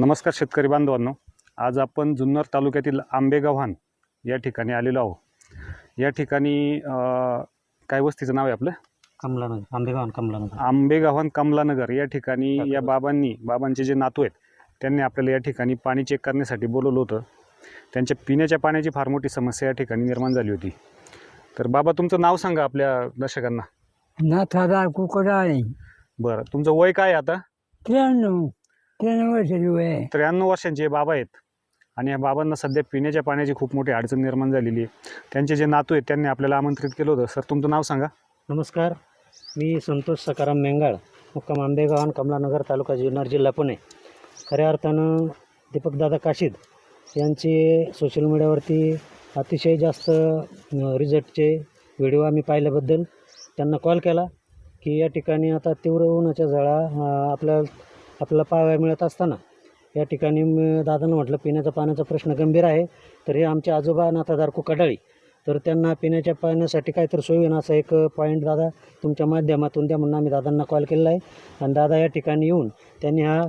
नमस्कार शेतकरी बांधवांनो. आज आपण जुन्नर तालुक्यातील आंबेगव्हाण या ठिकाणी आलेलो आहोत. या ठिकाणी काय वस्तीचं नाव आहे आपलं? कमलानगर आंबेगाव कमलानगर. आंबेगव्हाण कमलानगर या ठिकाणी या बाबांनी बाबांचे जे नातू आहेत त्यांनी आपल्याला या ठिकाणी पाणी चेक करण्यासाठी बोलवलं होतं. त्यांच्या पिण्याच्या पाण्याची फार मोठी समस्या या ठिकाणी निर्माण झाली होती. तर बाबा तुमचं नाव सांगा आपल्या दर्शकांना. नाथादार कुकडाळे. बरं तुमचं वय काय आहे आता? त्र्याण्णव. त्र्याण्णव वर्षाची वय आहे. त्र्याण्णव वर्षांचे हे बाबा आहेत. आणि या बाबांना सध्या पिण्याच्या पाण्याची खूप मोठी अडचण निर्माण झालेली आहे. त्यांचे जे नातू आहेत त्यांनी आपल्याला आमंत्रित केलं होतं. सर तुमचं नाव सांगा. नमस्कार. मी संतोष सकाराम मेंगाळ मुक्काम आंबेगाव कमलानगर तालुका जुन्नर जिल्हा पुणे. खऱ्या अर्थानं दीपकदादा काशीद यांचे सोशल मीडियावरती अतिशय जास्त रिझल्टचे व्हिडिओ आम्ही पाहिल्याबद्दल त्यांना कॉल केला की या ठिकाणी आता तीव्र उन्हाच्या अं, आपल्या आपल्याला पाहायला मिळत असताना. या ठिकाणी दादानं दादांना म्हटलं पिण्याचा पाण्याचा प्रश्न गंभीर आहे तर हे आमचे आजोबा नाथादार कुकाडाळी. तर त्यांना पिण्याच्या पाण्यासाठी काहीतरी सोय होईन असा एक पॉईंट दादा तुमच्या माध्यमातून द्या म्हणून आम्ही दादांना कॉल केलेला आहे. आणि दादा या ठिकाणी येऊन त्यांनी हा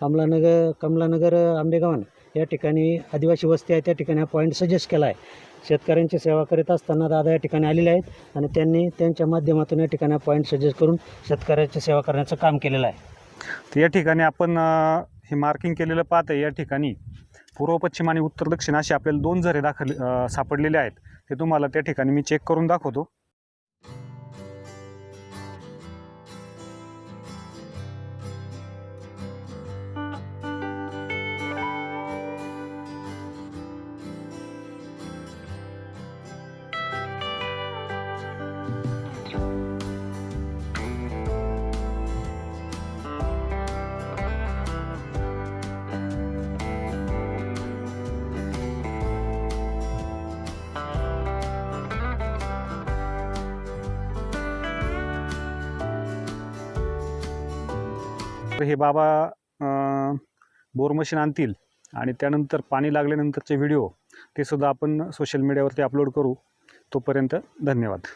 कमलानगर कमलानगर आंबेगावन या ठिकाणी आदिवासी वस्ती आहे त्या ठिकाणी हा पॉईंट सजेस्ट केला आहे. शेतकऱ्यांची सेवा करीत असताना दादा या ठिकाणी आलेले आहेत आणि त्यांनी त्यांच्या माध्यमातून या ठिकाणी पॉईंट सजेस्ट करून शेतकऱ्याची सेवा करण्याचं काम केलेलं आहे. तर या ठिकाणी आपण हे मार्किंग केलेलं पाहत आहे या ठिकाणी पूर्व पश्चिम आणि उत्तर दक्षिण असे आपल्याला दोन झरे दाखल सापडलेले आहेत. ते तुम्हाला त्या ठिकाणी मी चेक करून दाखवतो. हे बाबा बोर मशीन आणतील आणि त्यानंतर पाणी लागल्यानंतरचे व्हिडिओ ते सुद्धा आपण सोशल मीडियावरती अपलोड करू. तोपर्यंत धन्यवाद.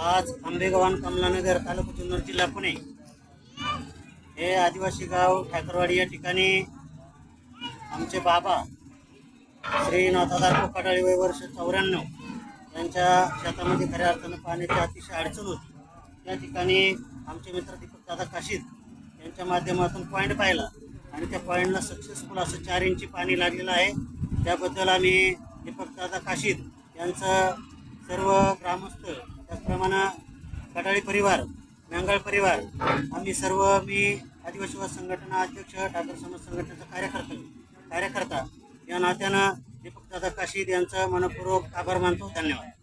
आज आंबेगवान कमलानगर तालुका जुन्नर जिल्हा पुणे हे आदिवासी गाव ठाकरवाडी या ठिकाणी आमचे बाबा श्री नाथादार कोकाटाळी वय वर्ष चौऱ्याण्णव यांच्या शेतामध्ये खऱ्या अर्थानं पाण्याची अतिशय अडचण होती. त्या ठिकाणी आमचे मित्र दीपक दादा काशीद यांच्या माध्यमातून पॉईंट पाहिला आणि त्या पॉईंटला सक्सेसफुल असं चार इंची पाणी लागलेलं आहे. त्याबद्दल आम्ही दीपक दादा काशीद यांचं मंडळी परिवार मंगळ परिवार आम्ही सर्व मी आदिवासी संघटना अध्यक्ष ठाकर समाज संघटनेचा कार्यकर्ता कार्यकर्ता या नात्यानं दीपक दादा काशीद यांचा मनपूर्वक आभार मानतो. धन्यवाद.